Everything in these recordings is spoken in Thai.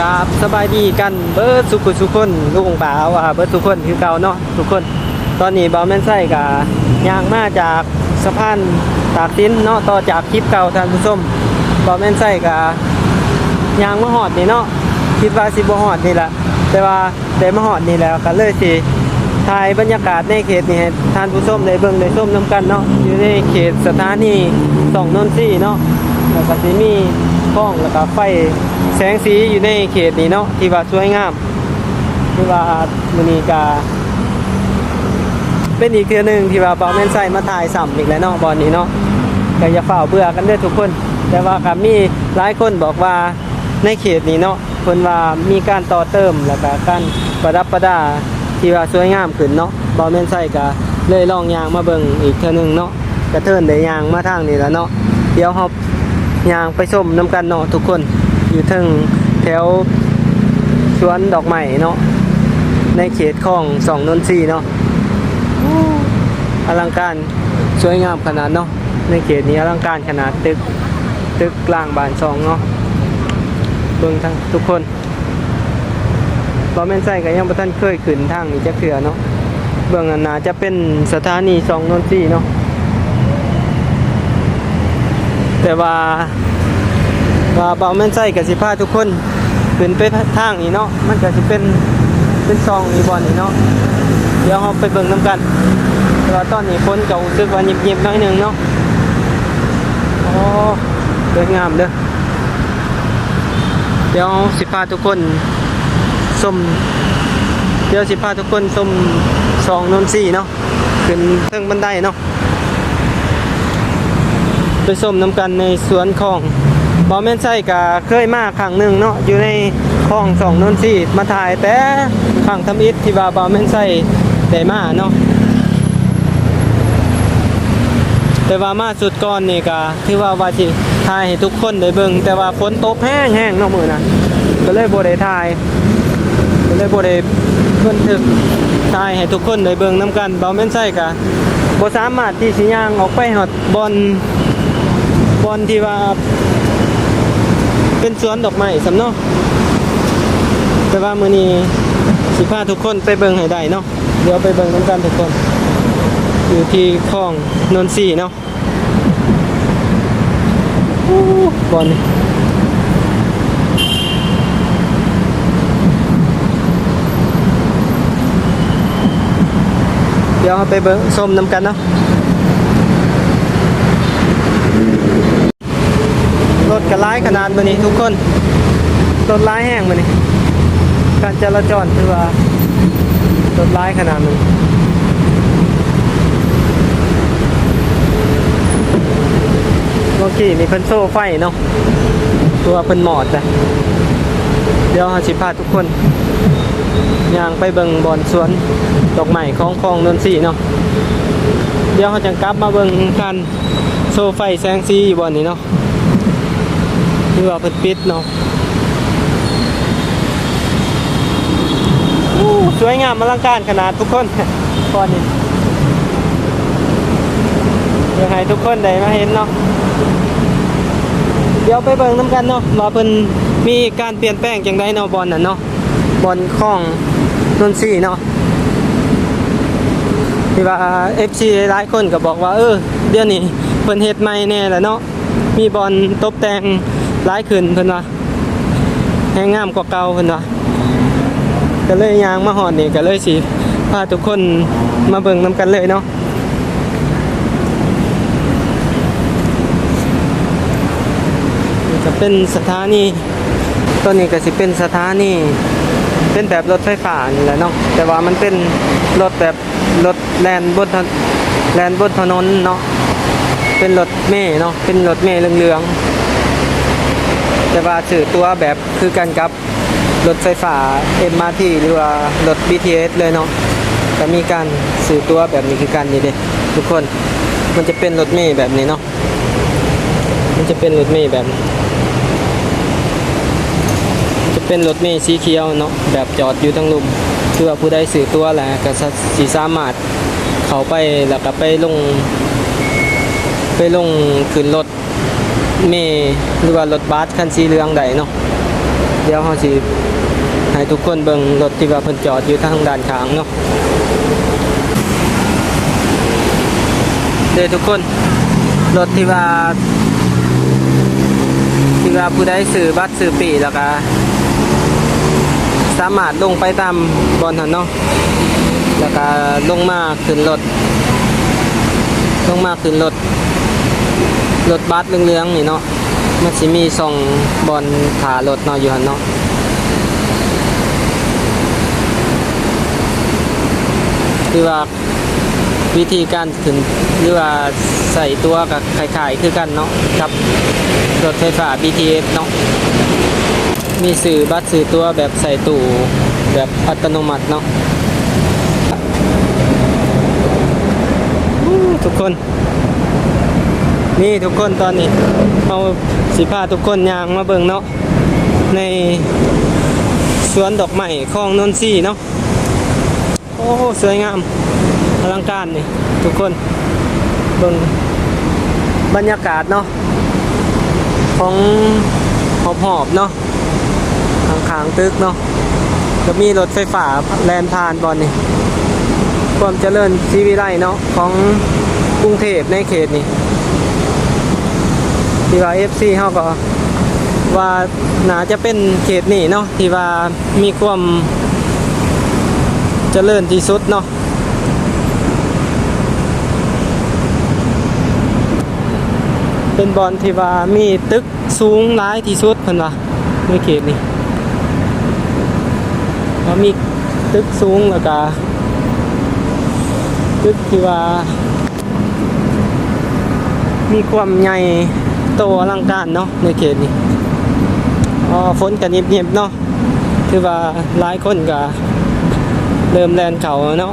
กาบสบายดีกันเบิร์ดสุขุสุขคนลูกของป่าว่าเบิร์ดทุกคนคือเก่าเนาะทุกคน ตอนนี้บอลแม่นไส้กับยางมาจากสะพานตากสินเนาะต่อจากคลิปเก่าท่านผู้ชมบอลแม่นไส้กับยางมาหอดนี่เนาะคิดว่าสิบหอดนี่แหละแต่ว่าได้มาหอดนี่แล้วก็เลยสิถ่ายบรรยากาศในเขตนี่ท่านผู้ชมได้เบิ่งได้ชมนํกันเนาะอยู่ในเขตสถานีสองนนทรีเนาะแล้วก็สิมีกล้องแล้วก็ไฟ แสงสีอยู่ในเขตนี้เนาะที่ว่าสวยงามที่ว่ามุนีก็เป็นอีกเทือหนึ่งที่ว่าบอลแมนไซมาถ่ายสัมอีกแล้วเนาะบอลนี้เนาะก็อย่าเฝ้าเบื่อกันด้อทุกคน แต่ว่ากับมีหลายคนบอกว่าในเขตนี้เนาะคนว่ามีการต่อเติมแล้วก็การประดับประดาที่ว่าสวยงามขึ้นเนาะบอลแมนไซก็เลยลองยางมาเบิ่งอีกเทือหนึ่งเนาะกระเทินได้ยางมาทางนี้แล้วเนาะเดี๋ยวเฮายางไปชมน้ำกันเนาะทุกคน อยู่เทึงแถวสวนดอกไม้เนาะในเขตของสองนนทรีเนาะอลังการสวยงามขนาดเนาะในเขตนี้อลังการขนาดตึกตึกกลางบานซองเนาะเบิ่งทั้งทุกคนบอแม่นไส้ก็ยังบ่ทันเคยขึ้นทางนี้จะเคือเนาะเบื้องอันนาจะเป็นสถานีสองนนทรีเนาะแต่ว่า ว่าบอแม่นไส้กับสิพาทุกคนขึ้นไปทางนี้เนาะมันก็สิเป็นเป็นซองนี้บอลนี่เนาะเดี๋ยวเราไปเบิ่งน้ำกันแต่ว่าตอนนี้ฝนก็รู้สึกว่าเงียบๆน้อยหนึงเนาะโอ้สวยงามเด้อเดี๋ยวสิพาทุกคนชมเดี๋ยวสิพาทุกคนชมสองนนทรีย์เนาะขึ้นเทิงบันไดเนาะไปชมน้ำกันในสวนของ บอแม่นไส้กะเคยมาครั้งหนึ่งเนาะอยู่ในคลองสองนนทรีมาถ่ายแต่ครั้งทำอิฐที่ว่าบอแม่นไส้ได้มาเนาะแต่ว่ามาสุดก่อนนี่ก็ที่ว่าว่าสิถ่ายให้ทุกคนได้เบิ่งแต่ว่าฝนตกแห้งแห้งๆเนาะมื้อนั้นก็เลยบ่ได้ถ่ายก็เลยบ่ได้บันทึกถ่ายให้ทุกคนได้เบิ่งนํกันเบาแม่นใช่ก็บ่สามารถที่สิย่างออกไปฮอดบอนบอนที่ว่า เป็นสวนดอกไม้สำเนาะแต่ว่ามื้อนี้สิพาทุกคนไปเบิ่งให้ได้เนาะเดี๋ยวไปเบิ่งนํกันทุกคน อยู่ที่คลองนนทรีเนาะบอลเดี๋ยวไปเบิ้งส้มน้ำกันเนาะ รถกระไล่ขนาดมานี่ทุกคนรถไล่แห้งมานี่การจราจรคือว่ารถไล่ขนาดมันเมื่อกี้มีเพิ่นโซ่ไฟเนาะตัวเพิ่นหมอดจ้ะเดี๋ยวเราสิพาทุกคนย่างไปเบิงบอนสวนดอกไม้ของคลองนนทรีเนาะเดี๋ยวเราจะกลับมาเบิงกันโซ่ไฟแสงสีบอนนี้เนาะ ที่ว่าเพิ่นปิดเนาะสวยงามอลังการขนาดทุกคนก่อนนี้เดี๋ยวให้ทุกคนได้มาเห็นเนาะเดี๋ยวไปเบิ่งน้ำกันเนาะว่าเพิ่นมีการเปลี่ยนแปลงจังไดเนาะบอลน่ะเนาะบอลของนนทรีเนาะที่ว่า FC หลายคนก็บอกว่า เออเดี๋ยวนี้เพิ่นเฮ็ดใหม่แน่แหละเนาะมีบอลตกแต่ง หลายขึ้นเพิ่นว่าแฮงงามกว่าเก่าเพิ่นว่าก็เลยยางมาฮอดนี่ก็เลยสิพาทุกคนมาเบิ่งนํกันเลยเนาะจะเป็นสถานีตัวนี้ก็สิเป็นสถานีเป็นแบบรถไฟฟ้านี่แหละเนาะแต่ว่ามันเป็นรถแบบรถแลนบนแลนบนถนนเนาะเป็นรถเมล์เนาะเป็นรถเมล์เหลืองๆ แต่ว่าสื่อตัวแบบคือกันกับรถไฟฟ้า MRT หรือว่ารถ BTS เลยเนาะก็มีการสื่อตัวแบบนี้คือกันนี่เด้ทุกคนมันจะเป็นรถเมล์แบบนี้เนาะมันจะเป็นรถเมล์แบบ จะเป็นรถเมล์สีเขียวเนาะแบบจอดอยู่ทั้งลุมเพื่อผู้ใดสื่อตัวแหละก็สีสามารถเขาไปแล้วก็ไปลง ไปลงขึ้นรถ เมหรือว่ารถบัสคันสีเหลืองใดเนาะรดี๋ยวเราสิให้ทุกคนเบิ่งรถที่ว่าเพิ่นจอดอยู่ทางด้านข้างเนาะเด้อทุกคนรถที่ว่าที่ว่าผู้ใดซื้อบัตรซื้อปีแล้วก็สามารถลงไปตามบอนหันเนาะแล้วก็ลงมาขึ้นรถลงมาขึ้นรถ รถบัสเหลืองๆนี่เนาะมันสิมีส่องบอลถารถเนาะอยู่หันเนาะคือว่าวิธีการขึ้นหรือว่าใส่ตัวกับคล้ายๆคือกันเนาะกับรถไฟฟ้า BTS เนาะมีสื่อบัตรสื่อตัวแบบใส่ตู้แบบอัตโนมัติเนาะทุกคน นี่ทุกคนตอนนี้เอาสิพาทุกคนยางมาเบิ่งเนาะในสวนดอกไม้คลองนนทรีเนาะโอ้สวยงามอลังการนี่ทุกคนเบิ่งบรรยากาศเนาะของหอบหอบเนาะข้างๆตึกเนาะก็มีรถไฟฟ้าแลนผ่านบอลนี่ความเจริญชีวิไลเนาะของกรุงเทพในเขตนี่ ที่ว่า FC เฮาก็ว่าน่าจะเป็นเขตนี้เนาะที่ว่ามีความเจริญที่สุดเนาะเป็นบอลที่ว่ามีตึกสูงหลายที่สุดเพิ่นว่าในเขตนี้ว่ามีตึกสูงแล้วก็ตึกที่ว่า มีความใหญ่ โตอลังการเนาะในเขตนี้อ๋อฝนกันเยิบๆเนาะคือว่าหลายคนก็เริ่มแลนเขาเนาะ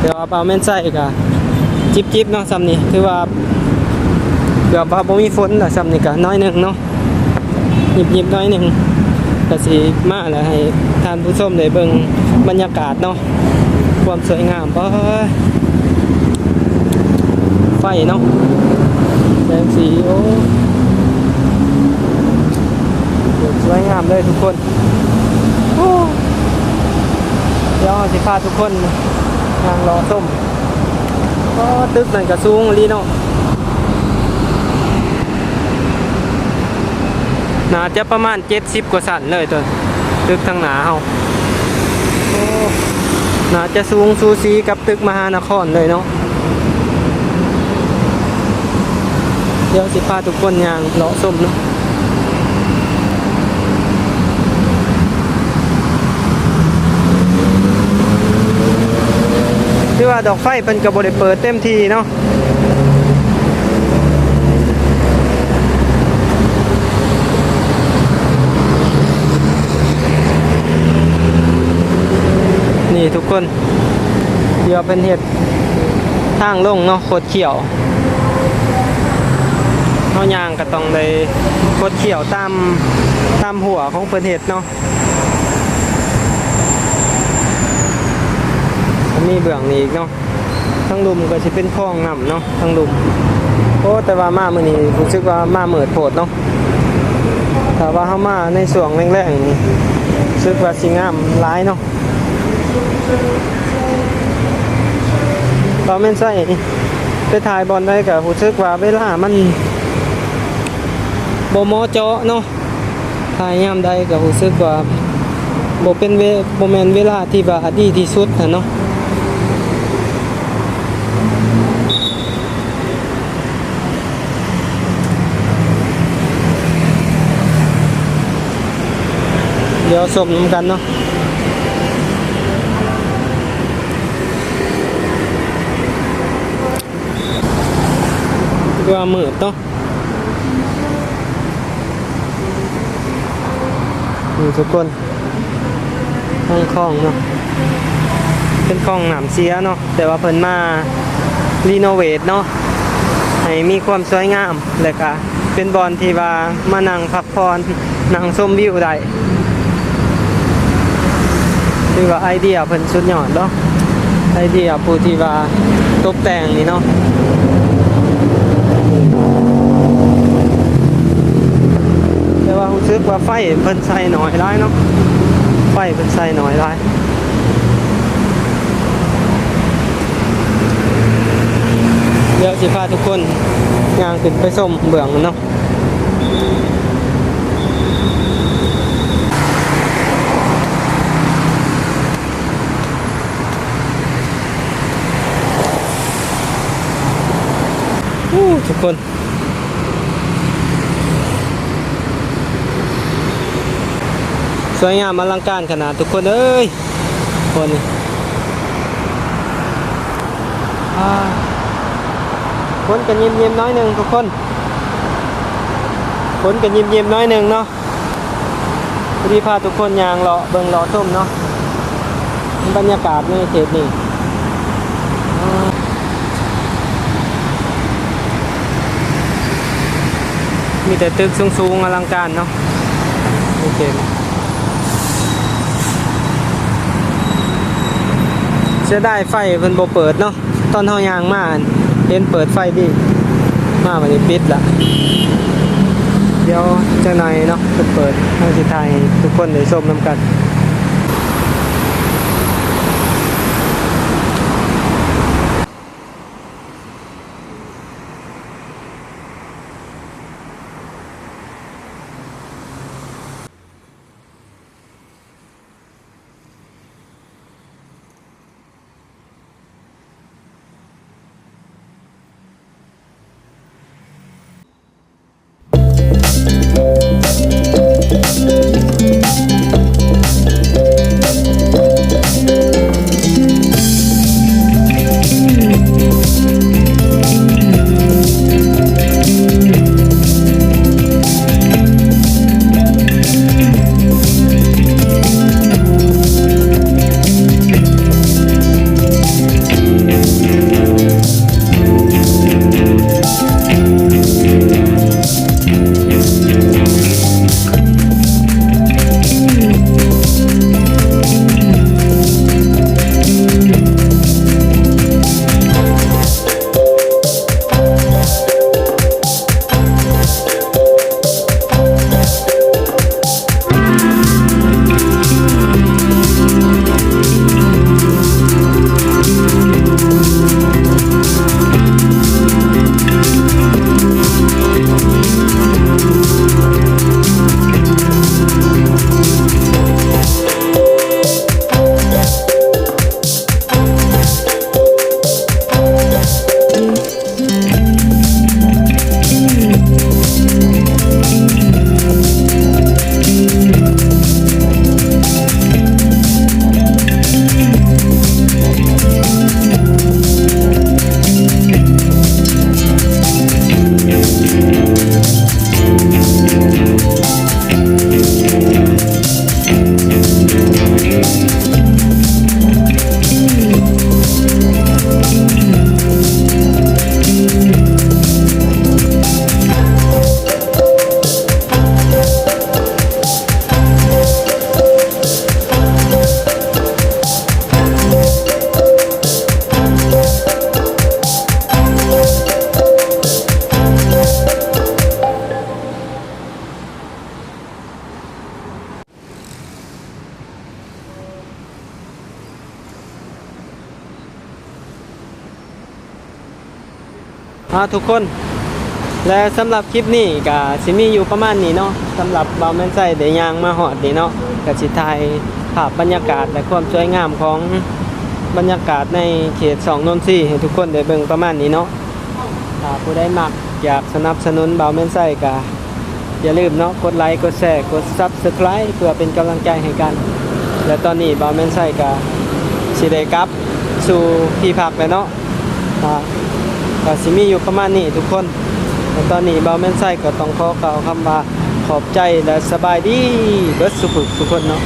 แต่ว่าเปล่าแม่นใส่ก็จิบๆเนาะซ้ำนี่คือว่าเกือบว่าบ่มีฝนละซ้ำนี่ก็น้อยหนึ่งเนาะยิบๆน้อยหนึ่งก็สิมาแล้วให้ท่านผู้ชมได้เบิ่งบรรยากาศเนาะความสวยงามบ่ไฟเนาะแสงสีโอ้ส วยงามเลยทุกคนโอ้เดี๋ยวสิพาทุกคนนางรอส้มก็ตึกนั่นก็สูงลีเนาะหนาจะประมาณ70กว่าสันเลยตัวตึกทางหนาเฮาโอ้น่าจะสูงสูสีกับตึกมหานครเลยเนาะเดี๋ยวสิพาทุกคนยางเลาะส้มเนาะ คือว่าดอกไฟเป็นกระบได้เปิดเต็มทีเนาะนี่ทุกคนเดี๋ยวเป็นเห็ดทางลงเนาะโคตรเขียวเฮายางก็ต้องได้กดเขียวตามตามหัวของเพิ่นเฮ็ดเนาะ มีเบื้องนี้อีกเนาะทั้งลุมก็สิเป็นคลองน้ำเนาะทั้งลุมโอ้แต่ว่ามามื้อนี้รู้สึกว่ามาเหมิดโพดเนาะถ้าว่าเฮามาในช่วงแรงๆนี่รู้สึกว่าสิงามหลายเนาะเราแม่นใส่ไปถ่ายบอลได้ก็รู้สึกว่าเวลามันบ่หมอเจาะเนาะถ่ายยามใดก็รู้สึกว่าบ่เป็นเวบ่แมนเวลาที่ว่าดีที่สุดนะเนาะ เดี๋ยวสมน้ำกันเนาะคว่ามืดเนาะนี่ทุกคนห้องคลองเนาะเป็นคลองหนามเสียเนาะแต่ว่าเพิ่นมารีโนเวทเนาะให้มีความสวยงามและก็เป็นบอลที่ว่ามานั่งพักผ่อนนั่งชมวิวได้ คือว่าไอเดียเพิ่นสุดยอดเนาะไอเดียผู้ที่ว่าตกแต่งนี่เนาะแต่ว่ารู้สึกว่าไฟเพิ่นใส่น้อยร้ายเนาะไฟเพิ่นใส่น้อยร้ายเดี๋ยวสิพาทุกคนย่างขึ้นไปส้มเบื้องเนาะ ทุกคน สวยงามอลังการขนาดทุกคนเอ้ยคนนี่อ่าคนกันเยิ้มยิ้มๆน้อยหนึ่งทุกคนคนกันเยิ้มยิ้มๆน้อยหนึ่งเนาะพอดีพาทุกคนยางเลาะเบิงเลาะส้มเนาะบรรยากาศในเขตนี่ มีแต่ตึกสูงๆอลังการเนาะโอเคเสียดายไฟเพิ่นบ่เปิดเนาะตอนเฮายางมาเห็นเปิดไฟดีมาวันนี้ปิดละเดี๋ยวจังหนเนาะเพิ่นเปิดเฮาสิถ่ายทุกคนได้ชมนํกัน อ่าทุกคน และสำหรับคลิปนี้ก็สิมีอยู่ประมาณนี้เนาะสำหรับเบาแมนไส้เดยางมาหอดนี่เนาะก็สิถ่ายภาพบรรยากาศและความสวยงามของบรรยากาศในเขตสองนนทรีย์ให้ทุกคนได้เบิ่งประมาณนี้เนาะถ้าผู้ใดมักอยากสนับสนุนเบาแมนไส้ก็อย่าลืมเนาะกดไลค์กดแชร์กด Subscribe เพื่อเป็นกำลังใจให้กัน และตอนนี้เบาแมนไส้ก็สิได้กลับสู่ที่พักแล้วเนาะ ก็สิมีอยู่ประมาณนี้ทุกคนตอนนี้เบาแม่นไส้ก็ต้องขอกล่าวคำว่าขอบใจและสบายดีเบิร์ดสุขทุกคนเนาะ